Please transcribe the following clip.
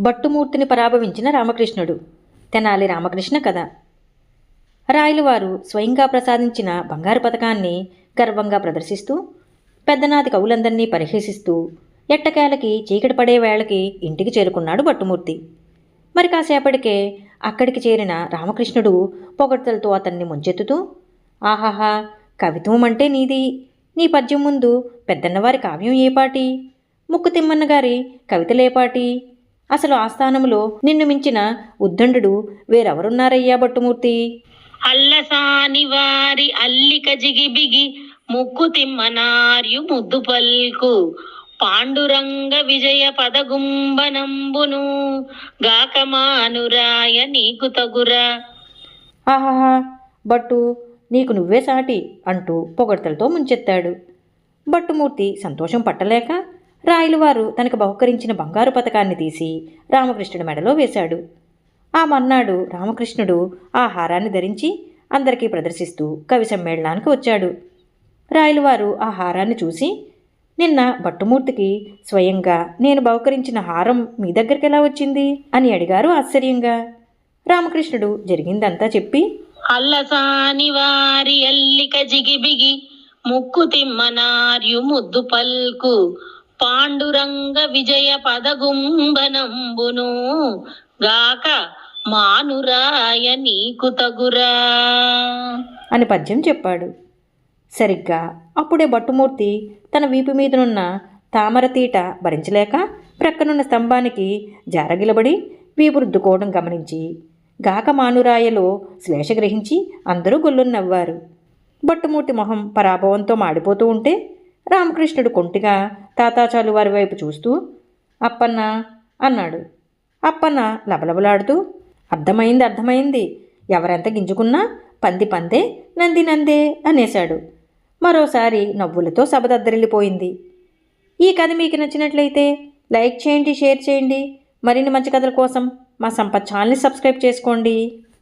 భట్టుమూర్తిని పరాభవించిన రామకృష్ణుడు. తెనాలి రామకృష్ణ కథ. రాయలవారు స్వయంగా ప్రసాదించిన బంగారు పథకాన్ని గర్వంగా ప్రదర్శిస్తూ పెద్దనాది కవులందరినీ పరిహసిస్తూ ఎట్టకేలకి చీకటి పడే వేళకి ఇంటికి చేరుకున్నాడు భట్టుమూర్తి. మరి కాసేపటికే అక్కడికి చేరిన రామకృష్ణుడు పొగడ్తలతో అతన్ని ముంచెత్తుతూ ఆహాహా కవిత్వం అంటే నీది. నీ పద్యం ముందు పెద్దన్నవారి కావ్యం ఏపాటి ముక్కు తిమ్మన్న గారి కవితలేపాటి అసలు ఆస్థానములో నిన్ను మించిన ఉద్దండు వేరెవరున్నారయ్యా భట్టుమూర్తి? అల్లసాని వారి అల్లిక జిగిబిగి ముక్కు తిమ్మనార్యు ముద్దు పల్కు. పాండురంగ విజయ పదగుంబనంబును గాకమానురాయ నీకు తగురా. ఆహాహా బట్టు నీకు నువ్వే సాటి అంటూ పొగడ్తలతో ముంచెత్తాడు. భట్టుమూర్తి సంతోషం పట్టలేక రాయలవారు తనకు బహుకరించిన బంగారు పథకాన్ని తీసి రామకృష్ణుడి మెడలో వేశాడు. ఆ మన్నాడు రామకృష్ణుడు ఆ హారాన్ని ధరించి అందరికీ ప్రదర్శిస్తూ కవి సమ్మేళనానికి వచ్చాడు. రాయలవారు ఆ హారాన్ని చూసి నిన్న భట్టుమూర్తికి స్వయంగా నేను బహుకరించిన హారం మీ దగ్గరికి ఎలా వచ్చింది? అని అడిగారు ఆశ్చర్యంగా. రామకృష్ణుడు జరిగిందంతా చెప్పి అల్లసాని వారి అల్లిక జిగిబిగి ముక్కు తిమ్మనార్యు ముద్దు పల్కు పాండురంగ విజయ పదగుంబనంబును గాక మానురాయ నీకు తగురా. అని పద్యం చెప్పాడు. సరిగ్గా అప్పుడే భట్టుమూర్తి తన వీపు మీదనున్న తామరతీట భరించలేక ప్రక్కనున్న స్తంభానికి జారగిలబడి వీపు రుద్దుకోవడం గమనించి గాక మానురాయలో శ్లేష గ్రహించి అందరూ గొల్లును నవ్వారు. భట్టుమూర్తి మొహం పరాభవంతో మాడిపోతూ ఉంటే రామకృష్ణుడు కొంటిగా తాతాచాలు వారి వైపు చూస్తూ అప్పన్న అన్నాడు. అప్పన్న లబలబలాడుతూ అర్థమైంది అర్థమైంది. ఎవరెంత గింజుకున్నా పంది పందే నంది నందే అనేశాడు. మరోసారి నవ్వులతో సభ దద్దరిల్లిపోయింది. ఈ కథ మీకు నచ్చినట్లయితే లైక్ చేయండి షేర్ చేయండి. మరిన్ని మంచి కథల కోసం మా సంపత్ ఛానల్ని సబ్స్క్రైబ్ చేసుకోండి.